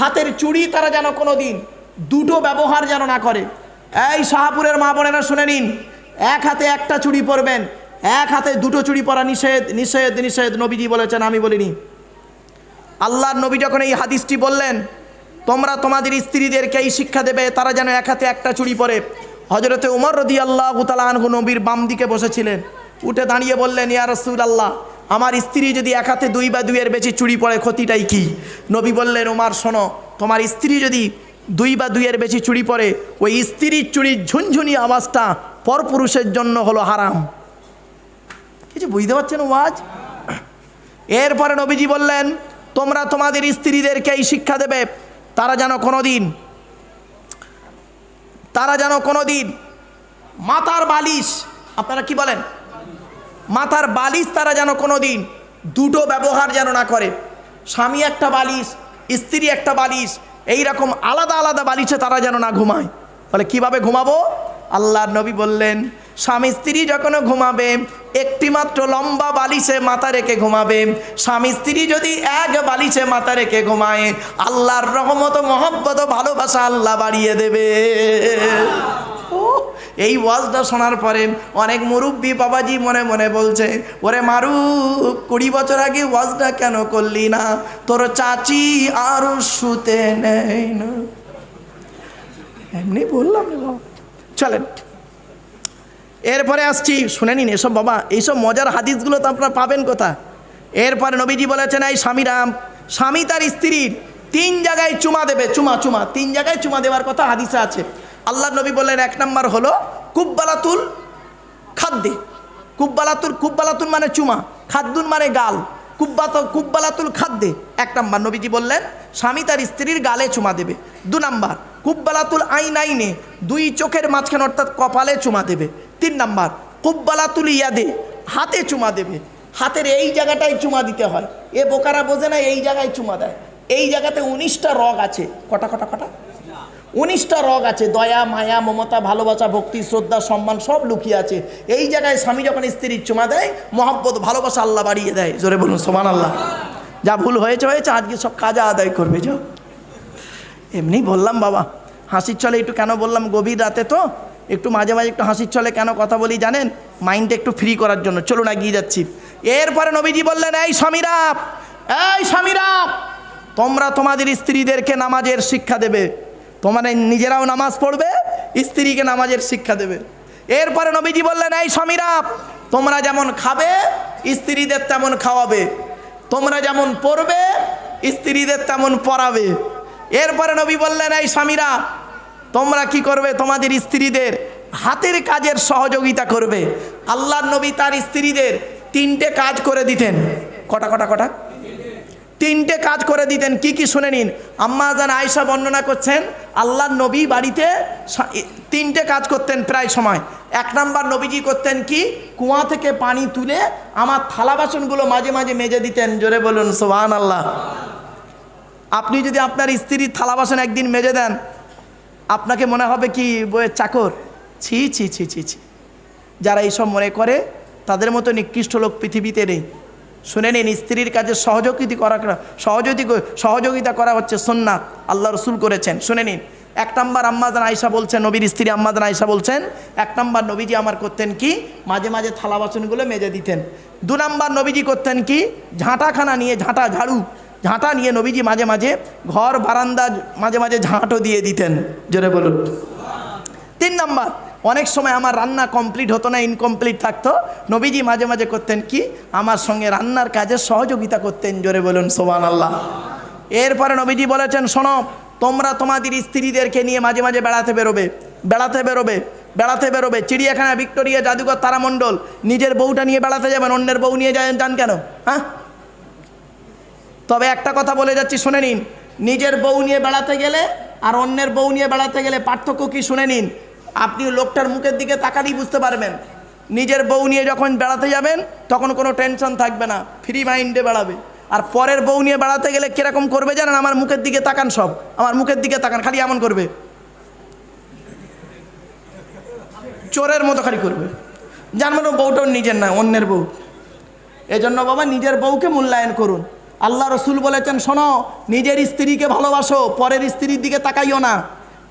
হাতের চুড়ি তারা যেন কোনো দিন দুটো ব্যবহার যেন না করে। এই শাহাপুরের মা বোনেরা শুনে নিন, এক হাতে একটা চুড়ি পরবেন, এক হাতে দুটো চুড়ি পরা নিষেধ নিষেধ নিষেধ নবীজি বলেছেন, আমি বলিনি। আল্লাহর নবী যখন এই হাদিসটি বললেন, তোমরা তোমাদের স্ত্রীদেরকে এই শিক্ষা দেবে, তারা যেন এক হাতে একটা চুড়ি পরে। হজরতে উমর রদি আল্লাহ আনহু নবীর বাম দিকে বসেছিলেন, উঠে দাঁড়িয়ে বললেন, ইয়া রসুল আল্লাহ আমার স্ত্রী যদি এক হাতে দুই বা দুইয়ের বেশি চুড়ি পরে, ক্ষতিটাই কি? নবী বললেন, ওমার, শোনো, তোমার স্ত্রী যদি দুই বা দুইয়ের বেশি চুড়ি পরে, ওই স্ত্রীর চুড়ির ঝুনঝুনি আওয়াজটা পরপুরুষের জন্য হলো হারাম। কিছু বুঝতে পারছেন ওয়াজ? এরপরে নবীজি বললেন, তোমরা তোমাদের স্ত্রীদেরকে এই শিক্ষা দেবে। তারা যেন কোনো দিন তারা যেন কোনো দিন মাতার বালিশ, আপনারা কি বলেন? মাথার বালিশ তারা যেন কোনো দিন দুটো ব্যবহার যেন না করে। স্বামী একটা বালিশ, স্ত্রী একটা বালিশ এই রকম আলাদা আলাদা বালিশে তারা যেন না ঘুমায়। বলে, কীভাবে ঘুমাবো? আল্লাহর নবী বললেন স্বামী স্ত্রী যখন ঘুমাবে একটি মাত্র লম্বা বালিশে মাথা রেখে ঘুমাবে। স্বামী স্ত্রী যদি এক বালিশে মাথা রেখে ঘুমায়, আল্লাহর রহমত মহব্বত ভালোবাসা আল্লাহ বাড়িয়ে দেবে। এই ওয়াজটা শোনার পরে অনেক মুরব্বী বাবাজি মনে মনে বলছে, ওরে মারু কুড়ি বছর আগে ওয়াজটা কেন করলি না? তোর চাচি আর শুতে নেই না। এমনি বললাম চলেন। এরপরে আসছি, শুনে নিন এসব বাবা, এইসব মজার হাদিসগুলো তো আপনারা পাবেন কোথা এরপরে নবীজি বলেছেন, এই স্বামীরাম স্বামী তার স্ত্রীর তিন জায়গায় চুমা দেবে, চুমা চুমা, তিন জায়গায় চুমা দেওয়ার কথা হাদিসে আছে। আল্লাহ নবী বললেন, এক নম্বর হলো, কুব্বালাতুল খাদ্যে। কুব্বালাতুল কুব্বালাতুল মানে চুমা খাদ্দুন মানে গাল। কুব্বাত, কুব্বালাতুল খাদ্যে। এক নম্বর নবীজি বললেন, স্বামী তার স্ত্রীর গালে চুমা দেবে। দু নম্বর, কুব্বালাতুল আইন আইনে দুই চোখের মাঝখানে অর্থাৎ কপালে চুমা দেবে। তিন নাম্বার, কুব্বালাতুল ইয়াদে, হাতে চুমা দেবে। হাতের এই জায়গাটায় চুমা দিতে হয়। এ বোকারা বোঝে না, এই জায়গায় চুমা দেয়। এই জায়গাতে উনিশটা রগ আছে। কটা কটা কটা? উনিশটা রগ আছে। দয়া, মায়া, মমতা, ভালোবাসা, ভক্তি, শ্রদ্ধা, সম্মান সব লুকিয়ে আছে। এই জায়গায় স্বামী যখন স্ত্রীর চুমা দেয়, মহব্বত, ভালোবাসা আল্লাহ বাড়িয়ে দেয়। জোরে বলুন সোমান আল্লাহ যা ভুল হয়েছে হয়েছে, আজকে সব কাজা আদায় করবে, যাও। এমনি বললাম, বাবা, হাসির চলে একটু কেন বললাম, গভীর রাতে তো একটু মাঝে মাঝে একটু হাসির চলে কেন কথা বলি জানেন? মাইন্ডটা একটু ফ্রি করার জন্য। চলুন এগিয়ে যাচ্ছি। এরপরে নবীজি বললেন, এই স্বামীরা এই স্বামীরা, তোমরা তোমাদের স্ত্রীদেরকে নামাজের শিক্ষা দেবে। তোমাদের নিজেরাও নামাজ পড়বে, স্ত্রীকে নামাজের শিক্ষা দেবে। এরপরে নবীজি বললেন, এই স্বামীরা, তোমরা যেমন খাবে, স্ত্রীদের তেমন খাওয়াবে। তোমরা যেমন পড়বে, স্ত্রীদের তেমন পড়াবে। এরপরে নবী বললেন, এই স্বামীরা তোমরা কি করবে? তোমাদের স্ত্রীদের হাতের কাজের সহযোগিতা করবে। আল্লাহর নবী তার স্ত্রীদের তিনটে কাজ করে দিতেন। কটা কটা কটা? তিনটে কাজ করে দিতেন। কি কি শুনে নিন? আম্মা জান আয়সা বর্ণনা করছেন, আল্লাহর নবী বাড়িতে তিনটে কাজ করতেন প্রায় সময়। এক নাম্বার নবীজি করতেন কি? কুয়া থেকে পানি তুলে আমার থালা বাসনগুলো মাঝে মাঝে মেজে দিতেন। জোরে বলুন সোহান আল্লাহ আপনি যদি আপনার স্ত্রীর থালা বাসন একদিন মেজে দেন আপনাকে মনে হবে কি বইয়ের চাকর? ছি ছি ছি ছি ছি। যারা এইসব মনে করে, তাদের মতো নিকৃষ্ট লোক পৃথিবীতে নেই। শুনে নিন, স্ত্রীর কাজে সহযোগিতা করা সহযোগিতা সহযোগিতা করা হচ্ছে সোননাথ আল্লাহ রসুল করেছেন। শুনে নিন, এক নম্বর আম্মাদান আয়সা বলছেন, নবীর স্ত্রী আম্মাদান আয়সা বলছেন, এক নম্বর নবীজি আমার করতেন কি? মাঝে মাঝে থালা বাসনগুলো মেজে দিতেন। দু নম্বর নবীজি করতেন কি? ঝাঁটাখানা নিয়ে ঝাঁটা, ঝাড়ু। ঝাঁটা নিয়ে নবীজি মাঝে মাঝে ঘর, বারান্দা মাঝে মাঝে ঝাঁটও দিয়ে দিতেন। জোরে বলুন। তিন নাম্বার, অনেক সময় আমার রান্না কমপ্লিট হতো না ইনকমপ্লিট থাকতো। নবীজি মাঝে মাঝে করতেন কি? আমার সঙ্গে রান্নার কাজে সহযোগিতা করতেন, জোরে বলুন সোবান আল্লাহ এরপরে নবীজি বলেছেন, শোনো, তোমরা তোমাদের স্ত্রীদেরকে নিয়ে মাঝে মাঝে বেড়াতে বেরোবে বেড়াতে বেরোবে বেড়াতে বেরোবে। চিড়িয়াখানা ভিক্টোরিয়া জাদুঘর তারামণ্ডল, নিজের বউটা নিয়ে বেড়াতে যাবেন, অন্যের বউ নিয়ে যান কেন? হ্যাঁ? তবে একটা কথা বলে যাচ্ছি, শুনে নিন। নিজের বউ নিয়ে বেড়াতে গেলে আর অন্যের বউ নিয়ে বেড়াতে গেলে পার্থক্য কি, শুনে নিন। আপনি লোকটার মুখের দিকে তাকালেই বুঝতে পারবেন। নিজের বউ নিয়ে যখন বেড়াতে যাবেন, তখন কোনো টেনশন থাকবে না ফ্রি মাইন্ডে বেড়াবে। আর পরের বউ নিয়ে বেড়াতে গেলে কীরকম করবে জানেন? আমার মুখের দিকে তাকান সব। আমার মুখের দিকে তাকান, খালি এমন করবে। চোরের মতো খালি করবে। মানে বউটাও নিজের না, অন্যের বউ। এজন্য বাবা নিজের বউকে মূল্যায়ন করুন। আল্লাহ রসুল বলেছেন, শোনো, নিজের স্ত্রীকে ভালোবাসো, পরের স্ত্রীর দিকে তাকাইও না।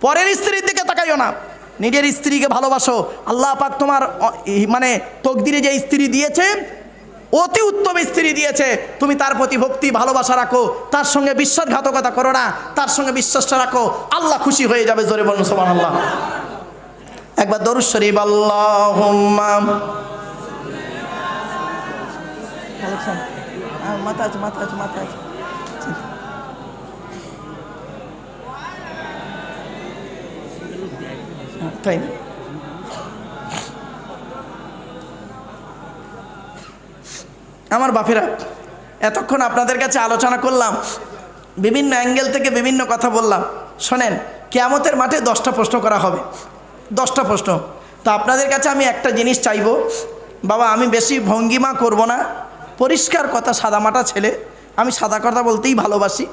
পরের স্ত্রীর দিকে তাকাইও না। নিজের স্ত্রীকে ভালোবাসো। আল্লাহ পাক তোমার মানে তকদিরে যে স্ত্রী দিয়েছে, অতি উত্তম স্ত্রী দিয়েছে, তুমি তার প্রতি ভক্তি, ভালোবাসা রাখো। তার সঙ্গে বিশ্বাসঘাতকতা করো না। তার সঙ্গে বিশ্বাসটা রাখো। আল্লাহ খুশি হয়ে যাবে, জোরে বলুন সোমান আল্লাহ একবার দরুদ শরীফ আল্লাহুম্মা মাথা আছে মাথা আছে হ্যাঁ, তাই আমার বাপেরা এতক্ষণ আপনাদের কাছে আলোচনা করলাম বিভিন্ন অ্যাঙ্গেল থেকে বিভিন্ন কথা বললাম। শোনেন কেয়ামতের মাঠে দশটা প্রশ্ন করা হবে। দশটা প্রশ্ন। তো আপনাদের কাছে আমি একটা জিনিস চাইব। বাবা আমি বেশি ভঙ্গিমা করব না। পরিষ্কার কথা, সাদামাটা ছেলে। আমি সাদা কথা বলতেই ভালোবাসি।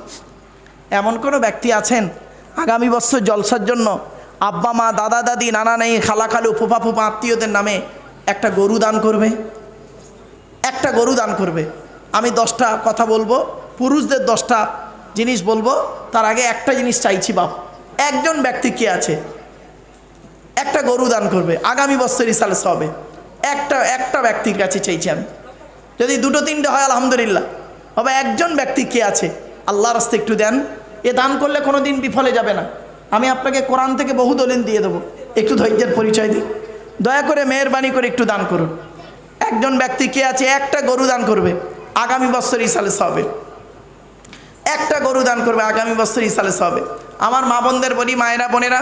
এমন কোনো ব্যক্তি আছেন আগামী বছর জলসার জন্য? আব্বা, মা, দাদা, দাদি, নানা নেই, খালা, খালু, ফুফা ফুফা, আত্মীয়দের নামে একটা গরু দান করবে? একটা গরু দান করবে। আমি দশটা কথা বলব, পুরুষদের দশটা জিনিস বলব। তার আগে একটা জিনিস চাইছি, বাপ। একজন ব্যক্তি কে আছে? একটা গরু দান করবে। আগামী বছর ইসালে হবে। একটা একটা ব্যক্তির কাছে চাইছি আমি। যদি দুটো তিনটে হয়, আলহামদুলিল্লাহ। বাবা একজন ব্যক্তি কে আছে? আল্লাহ রাস্তে একটু দেন। এ দান করলে কোনো দিন বিফলে যাবে না। আমি আপনাকে কোরআন থেকে বহু দলিল দিয়ে দেবো। একটু ধৈর্যের পরিচয় দিই দয়া করে মেহরবানি করে একটু দান করুন। একজন ব্যক্তি কে আছে? একটা গরু দান করবে। আগামী বছর ইসালে হবে একটা গরু দান করবে আগামী বছর ইসালে হবে আমার মা বোনদের বলি, মায়েরা, বোনেরা,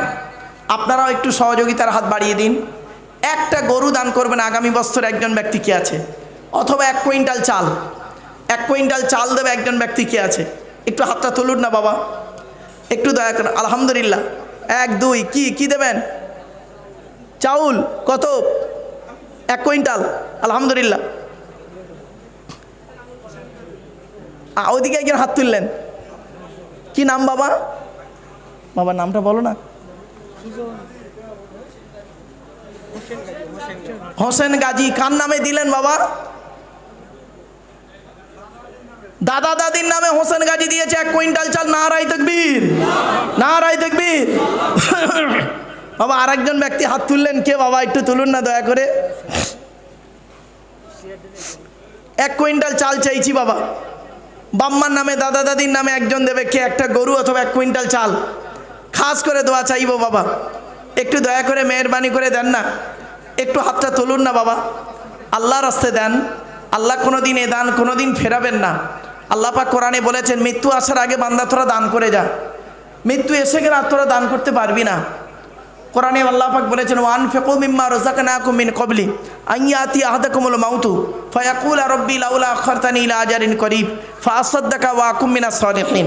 আপনারাও একটু সহযোগিতার হাত বাড়িয়ে দিন। একটা গরু দান করবেন আগামী বছর একজন ব্যক্তি কে আছে? অথবা এক কুইন্টাল চাল। এক কুইন্টাল চাল দেবে একজন ব্যক্তি কে আছে? একটু হাতটা তুলুন না বাবা। একটু দয়া করেন, আলহামদুলিল্লাহ। এক, দুই, কি কি দেবেন? চাউল কত? এক কুইন্টাল, আলহামদুলিল্লাহ। ওইদিকে একজন হাত তুললেন। কি নাম বাবা? বাবা, নামটা বলো না। হোসেন গাজী, কার নামে দিলেন বাবা? দাদা দাদির নামে হোসেন গাজী দিয়েছে এক কুইন্টাল চাল। নারাই তকবীর। নারাই তকবীর। বাবা আর একজন ব্যক্তি হাত তুললেন। কে বাবা, একটু তুলুন না দয়া করে। এক কুইন্টাল চাল চাইছি বাবা। বাম্মার নামে, দাদা দাদির নামে একজন দেবে কে, একটা গরু অথবা এক কুইন্টাল চাল। খাস করে দোয়া চাইব বাবা। একটু দয়া করে মেহরবানি করে দেন না। একটু হাতটা তুলুন না বাবা। আল্লাহ রাস্তে দেন। আল্লাহ কোনো দিন এ দান কোনো দিন ফেরাবেন না। আল্লাহ পাক কোরআনে বলেছেন, মৃত্যু আসার আগে বান্দা তোরা দান করে যা। মৃত্যু এসে গেলে আর তোরা দান করতে পারবি না। কোরআনে আল্লাহ পাক বলেছেন ওয়ান ফেকু মিম্মা রাযাকনাকুম মিন ক্বাবলি আইয়াতি আহাদাকুমুল মাউতু ফায়াকুল রাব্বি লাউলা আখারতানি ইলা আজারিন করিব, ফাআসাদদাকা ওয়া আকুম মিনাস সালিহিন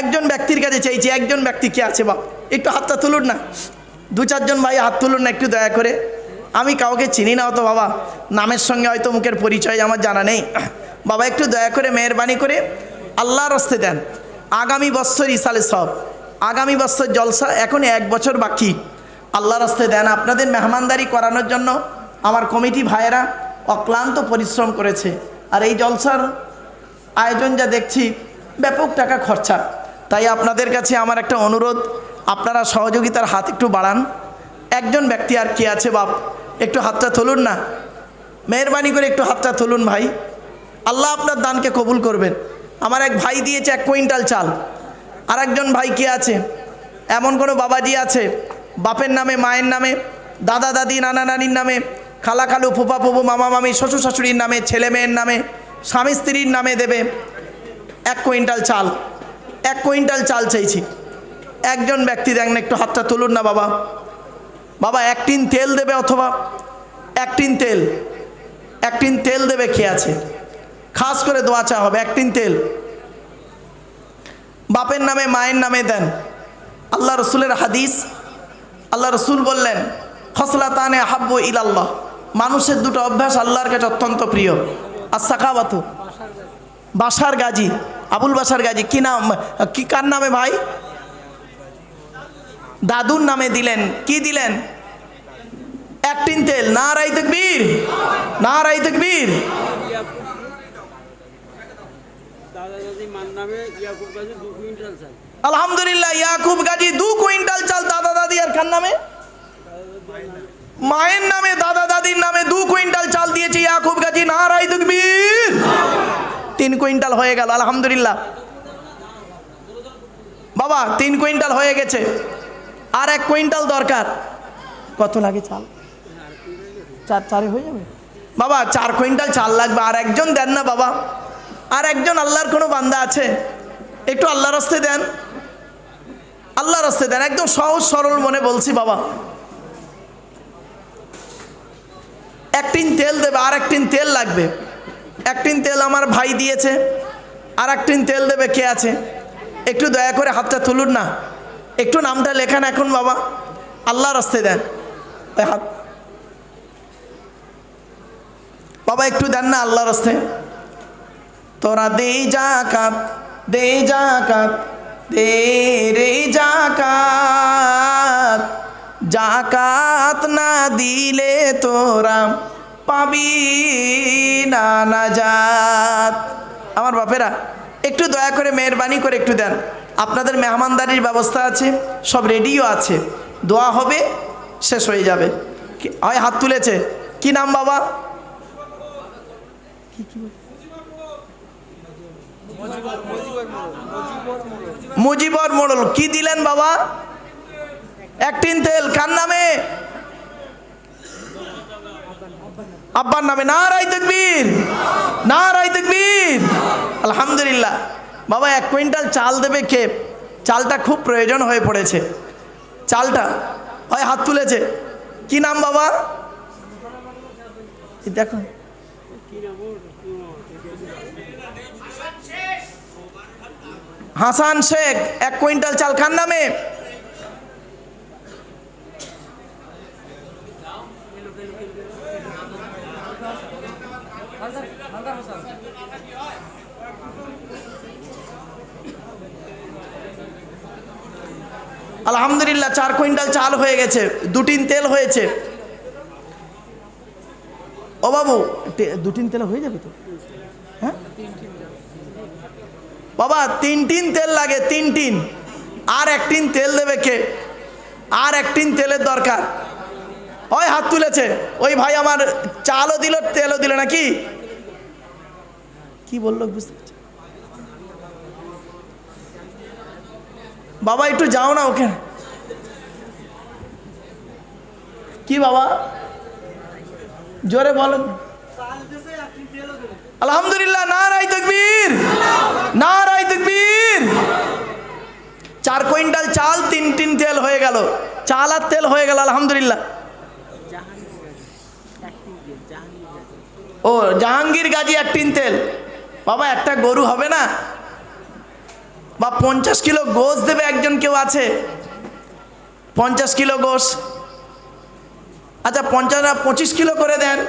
একজন ব্যক্তির কাছে চাইছি, একজন ব্যক্তি কে আছে বাপ? একটু হাতটা তুলুন না। দু চারজন ভাই হাত তুলুন না একটু দয়া করে। আমি কাউকে চিনি না অত বাবা। নামের সঙ্গে হয়তো মুখের পরিচয় আমার জানা নেই। বাবা, একটু দয়া করে মেহরবানি করে আল্লাহর রস্তে দেন। আগামী বছর ইসালে সব, আগামী বছর জলসা এখন এক বছর বাকি। আল্লাহ রাস্তে দেন। আপনাদের মেহমানদারি করানোর জন্য আমার কমিটি ভাইয়েরা অক্লান্ত পরিশ্রম করেছে। আর এই জলসার আয়োজন যা দেখছি, ব্যাপক টাকা খরচা। তাই আপনাদের কাছে আমার একটা অনুরোধ, আপনারা সহযোগিতার হাত একটু বাড়ান। একজন ব্যক্তি আর কে আছে বাপ, একটু হাতটা তুলুন না। মেহরবানি করে একটু হাতটা তুলুন ভাই। আল্লাহ আপনার দানকে কবুল করবেন। আমার এক ভাই দিয়েছে এক কুইন্টাল চাল। আর একজন ভাই কে আছে? এমন কোনো বাবাজি আছে? বাপের নামে, মায়ের নামে, দাদা, দাদি, নানা, নানির নামে, খালা, খালু, ফুপা, ফুপু, মামা, মামি, শ্বশুর, শাশুড়ির নামে, ছেলে মেয়ের নামে, স্বামী, স্ত্রীর নামে দেবে এক কুইন্টাল চাল। এক কুইন্টাল চাল চাইছি। একজন ব্যক্তি দেখ না, একটু হাতটা তুলুন না বাবা। বাবা, এক টিন তেল দেবে অথবা এক টিন তেল? এক টিন তেল দেবে কে আছে? খাস করে দোয়া চা হবে, এক টিন তেল। বাপের নামে, মায়ের নামে দেন। আল্লাহ রসুলের হাদিস, আল্লাহ রসুল বললেন খসলা তানে হাব্বু ইলাল্লাহ। মানুষের দুটো অভ্যাস আল্লাহর কাছে অত্যন্ত প্রিয়। আর সাকাবাতু বাসার গাজী, আবুল বাসার গাজী, কি নাম, কি, কার নামে ভাই? দাদুর নামে দিলেন। কি দিলেন? এক টিন তেল। না রাই তকবীর। না রাই তকবীর আমার নামে ইয়াকুব গাছে দু কুইন্টাল চাই আলহামদুলিল্লাহ, ইয়াকুব গাজী দু কুইন্টাল চাল দাদা দাদি আর কার নামে? মায়ের নামে, দাদা দাদির নামে দু কুইন্টাল চাল দিয়েছে ইয়াকুব গাজী নারাই তুকবীর। তিন কুইন্টাল হয়ে গেল, আলহামদুলিল্লাহ। বাবা, তিন কুইন্টাল হয়ে গেছে। আর এক কুইন্টাল দরকার। কত লাগে চাল? চার, চারে হয়ে যাবে। বাবা, চার কুইন্টাল চাল লাগবে, আর একজন দেন না বাবা। আর একজন আল্লাহর কোনো বান্দা আছে? একটু আল্লাহর হস্তে দেন। আল্লাহর হস্তে দেন। একদম সহজ, সরল মনে বলছি বাবা। এক টিন তেল দেবে, আর এক টিন তেল লাগবে। এক টিন তেল আমার ভাই দিয়েছে, আর এক টিন তেল দেবে কে আছে? একটু দয়া করে হাতটা তুলুন না। একটু নামটা লেখান এখন বাবা। আল্লাহর হস্তে দেন। হাত বাবা, একটু দেন না আল্লাহর হস্তে তোরা দে জাকাত দে জাকাত দে রে জাকাত জাকাত না দিলে তোরা পাবি না নাজাত। আমার বাপেরা, একটু দয়া করে মেহরবানি করে একটু দেন। আপনাদের মেহমানদারির ব্যবস্থা আছে, সব রেডিও আছে। দোয়া হবে, শেষ হয়ে যাবে। হয় হাত তুলেছে। কি নাম বাবা? মুজিবর মোড়ল। কি দিলেন বাবা? একটিন তেল, কার নামে? আব্বার নামে। না রাই তকবীর না রাই তকবীর। আলহামদুলিল্লাহ। বাবা, এক কুইন্টাল চাল দেবে কে? চালটা খুব প্রয়োজন হয়ে পড়েছে। চালটা হয় হাত তুলেছে। কি নাম বাবা? দেখো। হাসান শেখ, এক কুইন্টাল চাল খান নামে। আলহামদুলিল্লাহ, চার কুইন্টাল চাল হয়ে গেছে দুটিন তেল হয়েছে। ও বাবু দুটিন তেল হয়ে যাবে তো? হ্যাঁ? বাবা, তিন টিন তেল লাগে, তিন টিন। আর এক টিন তেল দেবে কে? আর এক টিন তেলের দরকার। ওই হাত তুলেছে। ওই ভাই আমার চালও দিল, তেলও দিল নাকি? কি বলল বুঝতে পারছি বাবা, একটু যাও না ওখানে। কি বাবা? জোরে বলেন আলহামদুলিল্লাহ নারাই তকবীর নারাই তকবীর। চার কুইন্টাল চাল, তিন তিন তেল হয়ে গেল। চাল আর তেল হয়ে গেল, আলহামদুলিল্লাহ। ও, জাহাঙ্গীর গাজী এক টিন তেল। বাবা, একটা গরু হবে না? বা পঞ্চাশ কিলো গোশ দেবে একজন কেউ আছে? পঞ্চাশ কিলো গোশ। আচ্ছা পঞ্চাশ পঁচিশ কিলো করে দেন।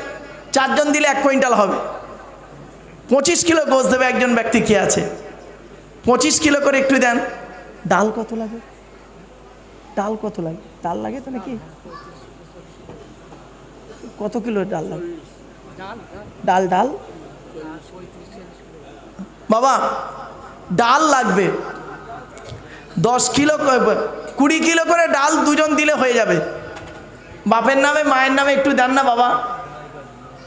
চারজন দিলে এক কুইন্টাল হবে। পঁচিশ কিলো গোশ দেবে একজন ব্যক্তি কে আছে? পঁচিশ কিলো করে একটু দেন। ডাল কত লাগে? ডাল কত লাগে? ডাল লাগে তো নাকি? কত কিলো ডাল লাগে? ডাল ডাল? বাবা, ডাল লাগবে। দশ কিলো কুড়ি কিলো করে ডাল দুজন দিলে হয়ে যাবে। বাপের নামে, মায়ের নামে একটু দেন না বাবা।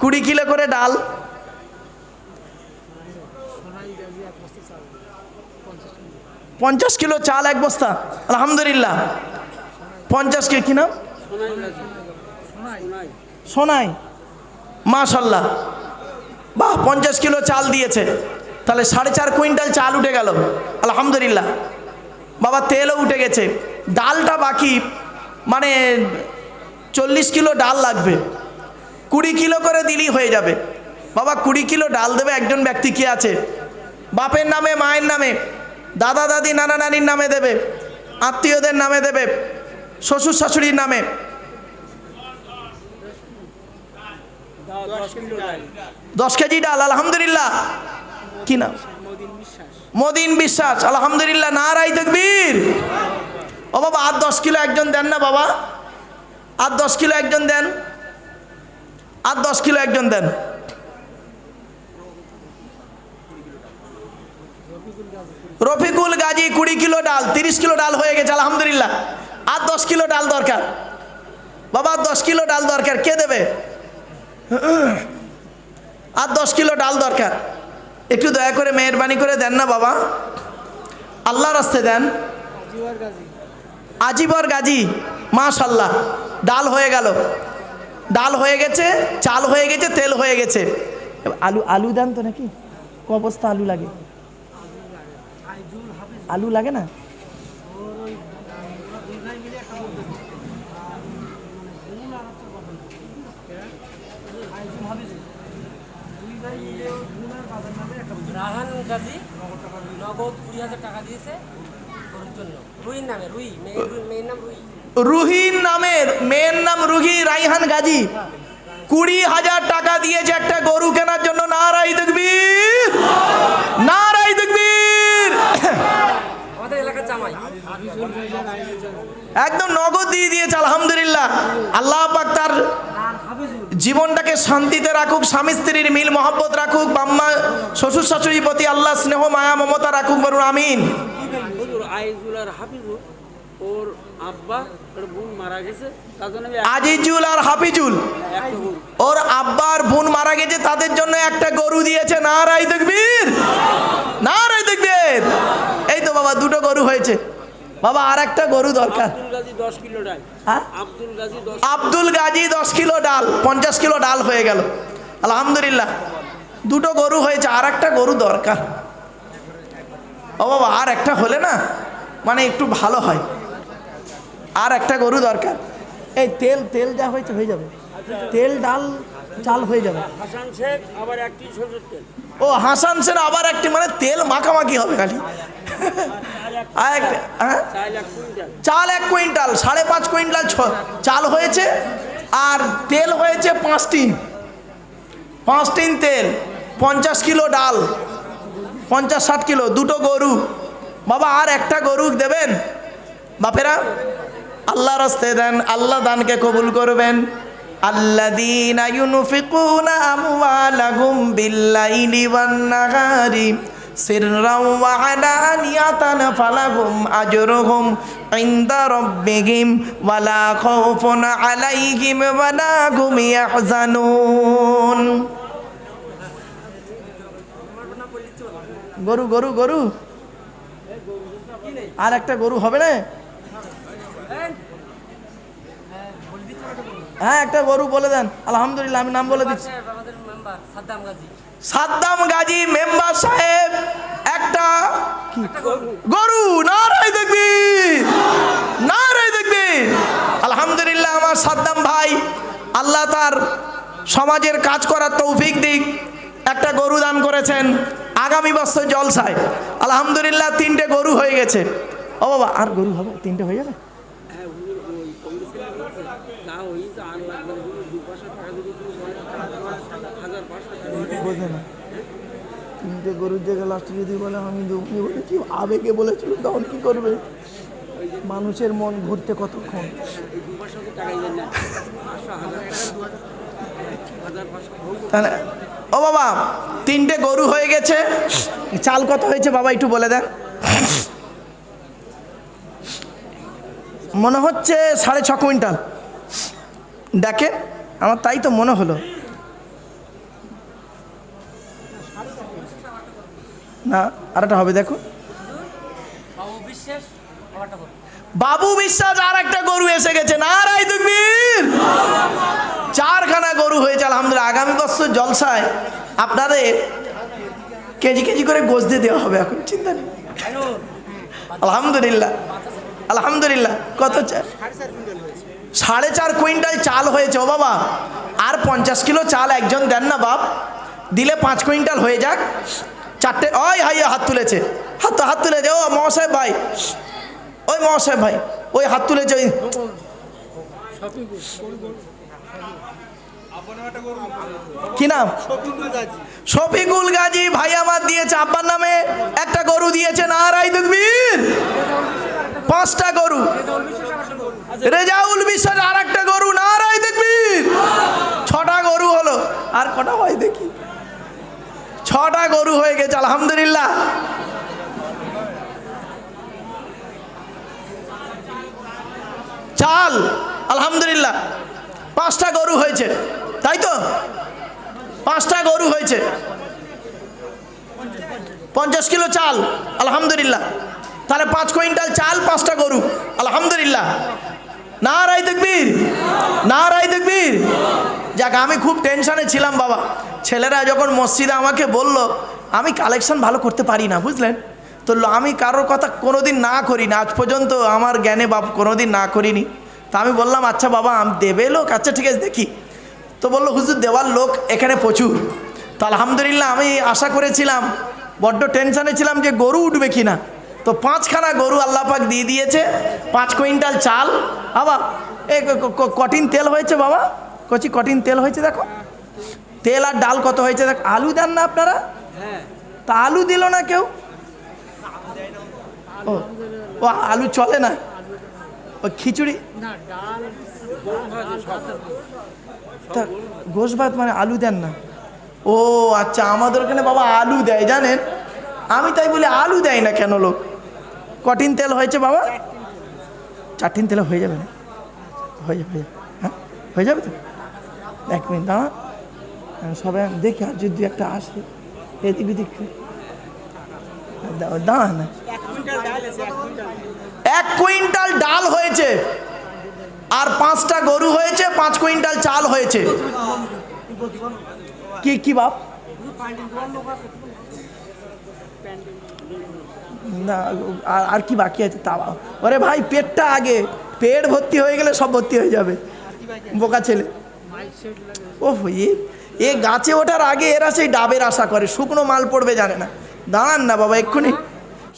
কুড়ি কিলো করে ডাল। পঞ্চাশ কিলো চাল এক বস্তা, আলহামদুলিল্লাহ। পঞ্চাশ কিলো, কি নাম? সোনাই। মাশাল্লাহ। বাহ, পঞ্চাশ কিলো চাল দিয়েছে। তাহলে সাড়ে চার কুইন্টাল চাল উঠে গেল, আলহামদুলিল্লাহ। বাবা, তেলও উঠে গেছে। ডালটা বাকি মানে চল্লিশ কিলো ডাল লাগবে। কুড়ি কিলো করে দিলেই হয়ে যাবে। বাবা, কুড়ি কিলো ডাল দেবে একজন ব্যক্তি কি আছে? বাপের নামে, মায়ের নামে। দাদা দাদি নানা নানির নামে দেবে, আত্মীয়দের নামে দেবে, শ্বশুর শাশুড়ির নামে। দশ কেজি ডাল, আলহামদুলিল্লাহ। কি না মদিন বিশ্বাস, আলহামদুলিল্লাহ, নারাই তকবীর। ও বাবা, আর দশ কিলো একজন দেন না বাবা। আর দশ কিলো একজন দেন। আর দশ কিলো একজন দেন। রফিকুল গাজী কুড়ি কিলো ডাল, তিরিশ কিলো ডাল হয়ে গেছে, আলহামদুলিল্লাহ। আর দশ কিলো ডাল দরকার। বাবা, দশ কিলো ডাল দরকার, কে দেবে? আর দশ কিলো ডাল দরকার। একটু দয়া করে মেহরবানি করে দেন না বাবা। আল্লাহ রাস্তে দেন। আজিবর গাজী মাশাল্লাহ ডাল হয়ে গেল। ডাল হয়ে গেছে, চাল হয়ে গেছে, তেল হয়ে গেছে। আলু আলু দেন তো নাকি? অবস্থা আলু লাগে। আলু লাগে না? রাহান গাজী নগদ কুড়ি হাজার টাকা দিয়েছে রুইর নামে রুই মেয়ের মেয়ের নাম রুই রুহিন নামের মেয়ের নাম রুহি রাইহান গাজী। কুড়ি হাজার টাকা দিয়েছে একটা গরু কেনার জন্য নারাই দেখবীর নারাই দেখবীর আমাদের এলাকার জামাই একদম নগদ দিয়ে দিয়েছে আলহামদুলিল্লাহ। আল্লাহ পাক তার জীবনটাকে শান্তিতে রাখুক স্বামী স্ত্রীর মিল মহব্বত রাখুক বাম্মা শ্বশুর শাশুড়ির প্রতি আল্লাহ স্নেহ মায়া মমতা রাখুক বলুন আমিন। ওর আব্বা বোন মারা গেছে আজিজুল আর হাফিজুল। ওর আব্বার বোন মারা গেছে তাদের জন্য একটা গরু দিয়েছে না রাই দেখবীর না রাই দেখবীর এই তো বাবা দুটো গরু হয়েছে। বাবা আর একটা গরু দরকার। আব্দুল গাজী দশ কিলো ডাল। হ্যাঁ? আব্দুল গাজী দশ কিলো। ডাল পঞ্চাশ কিলো ডাল হয়ে গেল। আলহামদুলিল্লাহ। দুটো গরু হয়েছে আর একটা গরু দরকার। ও বাবা আর একটা হলে না মানে একটু ভালো হয়। আর একটা গরু দরকার। এই তেল তেল যা হয়েছে হয়ে যাবে। তেল ডাল চাল হয়ে যাবে। হাসান শেখ আবার একটি তেল। ও হাসান সেন আবার একটি মানে তেল মাখামাখি হবে খালি। হ্যাঁ? চাল এক কুইন্টাল। সাড়ে পাঁচ কুইন্টাল চাল হয়েছে আর তেল হয়েছে পাঁচ টিন। পাঁচ টিন তেল পঞ্চাশ কিলো ডাল পঞ্চাশ ষাট কিলো দুটো গরু। বাবা আর একটা গরু দেবেন? বাপেরা আল্লাহ রাস্তে দেন আল্লাহ দানকে কবুল করবেন। الذين ينفقون أموالهم بالليل والنهار سرا وعلانية فلهم أجرهم عند ربهم ولا خوف عليهم ولا هم يحزنون গরু গরু গরু আর একটা গরু হবে না হ্যাঁ একটা গরু বলে দেন। আলহামদুলিল্লাহ আমি নাম বলে দিচ্ছি। সাদ্দাম গাজী। মেম্বার সাহেব একটা? গরু। নারাই দেখবি। নারাই দেখবি। আলহামদুলিল্লাহ আমার সাদ্দাম ভাই আল্লাহ তার সমাজের কাজ করার তৌফিক দিক একটা গরু দান করেছেন আগামী বছর জলসায়। আলহামদুলিল্লাহ তিনটে গরু হয়ে গেছে। ও বাবা আর গরু হবে তিনটে হয়ে যাবে হ্যাঁ হুজুর ওই কংগ্রেস থেকে বলছে, যা হয়েছে আর লাগবে না, হুজুর দু পাঁচশো টাকা যদি তুমি বলেন, হাজার পাঁচশো টাকা বোঝে না। তিনটে গরুর জায়গায় লাস্টে যদি বলে আমি দুপুরি বলেছি আবেগে বলেছিল, তখন কি করবে? মানুষের মন ঘুরতে কতক্ষণ? তাহলে, ও বাবা, তিনটে গরু হয়ে গেছে। চাল কত হয়েছে বাবা, একটু বলে দেন। মনে হচ্ছে সাড়ে ছ কুইন্টাল। দেখে, আমার তাই তো মনে হলো। না, আরেকটা হবে, দেখো। বাবু বিশ্বাস আর একটা গরু এসে গেছে। না রাই দুকবীর। চারখানা গরু হয়েছে, আলহামদুলিল্লাহ। আগামী বছর জলসায় আপনাদের কেজি কেজি করে গোছ দিয়ে দেওয়া হবে এখন, চিন্তা নেই। আলহামদুলিল্লাহ আলহামদুলিল্লাহ। কত চা- সাড়ে চার কুইন্টাল চাল হয়েছে, ও বাবা। আর পঞ্চাশ কিলো চাল একজন দেন না বাপ। দিলে পাঁচ কুইন্টাল হয়ে যাক। চারটে, ওই হাইয়া হাত তুলেছে। হাত হাত তুলেছে। ও মহাশয় ভাই, ওই মহাশয় ভাই, ওই হাত তুলেছে ওই কি নাম? শফিকুল গাজী। ভাই আমার দিয়েছে, আব্বার নামে একটা গরু দিয়েছে নারাই দুকবীর পাঁচটা গরু। রেজাউল বিশ্বাস আর একটা গরু নারাই দেখবীর ছটা গরু হলো। আর কটা হয় দেখি। ছটা গরু হয়ে গেছে, আলহামদুলিল্লাহ। চাল, আলহামদুলিল্লাহ। পাঁচটা গরু হয়েছে, তাই তো? পাঁচটা গরু হয়েছে। পঞ্চাশ কিলো চাল, আলহামদুলিল্লাহ। তাহলে পাঁচ কুইন্টাল চাল, পাঁচটা গরু, আলহামদুলিল্লাহ। না রায় দেখবির না রায় দেখবির যাক, আমি খুব টেনশনে ছিলাম বাবা। ছেলেরা যখন মসজিদে আমাকে বলল, আমি কালেকশন ভালো করতে পারি না বুঝলেন? তো আমি কারোর কথা কোনোদিন না করি না আজ পর্যন্ত আমার জ্ঞানে বাপ কোনোদিন না করিনি। তা আমি বললাম আচ্ছা বাবা, আমি দেবে লোক? আচ্ছা ঠিক আছে, দেখি। তো বলল, হুজুর, দেওয়ার লোক এখানে প্রচুর। তো আলহামদুলিল্লাহ, আমি আশা করেছিলাম, বড্ড টেনশনে ছিলাম যে গরু উঠবে কি না তো পাঁচখানা গরু আল্লাহ পাক দিয়ে দিয়েছে, পাঁচ কুইন্টাল চাল। আবার এ কঠিন তেল হয়েছে বাবা। কচি কঠিন তেল হয়েছে দেখো। তেল আর ডাল কত হয়েছে দেখ। আলু দেন না আপনারা? তা আলু দিল না কেউ? ও ও আলু চলে না। ও খিচুড়ি? তা গোশ ভাত মানে আলু দেন না। ও আচ্ছা আমাদের ওখানে বাবা আলু দেয় জানেন? আমি তাই বলি আলু দেয় না কেন লোক? কঠিন তেল হয়েছে বাবা? চারটিন তেল হয়ে যাবে না? হয়ে যাবে হয়ে যাবে। হ্যাঁ? হয়ে যাবে তো? এক মিনিট দাঁড়া সবাই দেখি আর যদি একটা আসে, এদিক ওদিক। দাঁড়া না এক কুইন্টাল ডাল হয়েছে, আর পাঁচটা গরু হয়েছে, পাঁচ কুইন্টাল চাল হয়েছে। কি কি বাপ? না, আর কি বাকি আছে তা। ওরে ভাই, পেটটা আগে, পেট ভর্তি হয়ে গেলে সব ভর্তি হয়ে যাবে। বোকা ছেলে। ও এ এ গাছে ওঠার আগে এরা সেই ডাবের আশা করে। শুকনো মাল পড়বে জানে না। দাঁড়ান না বাবা, এক্ষুনি।